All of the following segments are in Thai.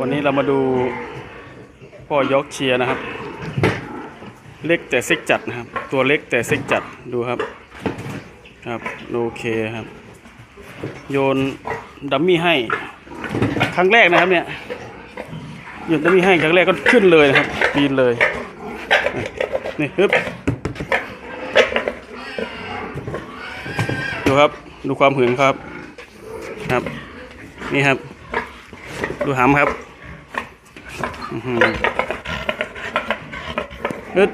วันนี้เรามาดูพ่อยกเชียร์นะครับ เล็กแต่ซิกจัดนะครับ ตัวเล็กแต่ซิกจัดดูครับ ครับโอเคครับ โยนดัมมี่ให้ ครั้งแรกนะครับเนี่ยโยนดัมมี่ให้ครั้งแรกก็ขึ้นเลยนะครับปีนเลยนี่ฮึบ ครับ ดูความหึงครับครับ นี่ครับ ดูหำครับอื้อหือฮึด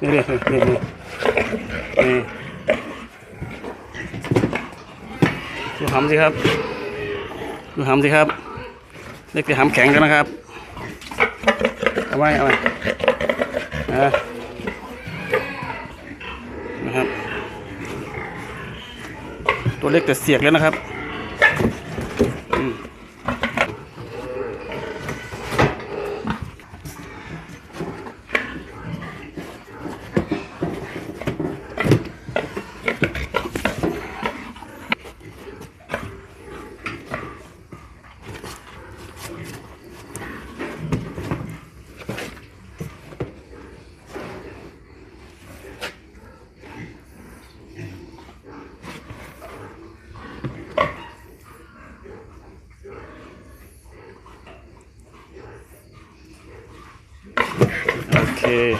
นี่นี่นี่นี่ดูหำสิครับ ดูหำสิครับเล็กแต่หำแข็งกันนะครับ เอาไว้เอาไว้นะ ตัวเล็กแต่เสียกแล้วนะครับ porque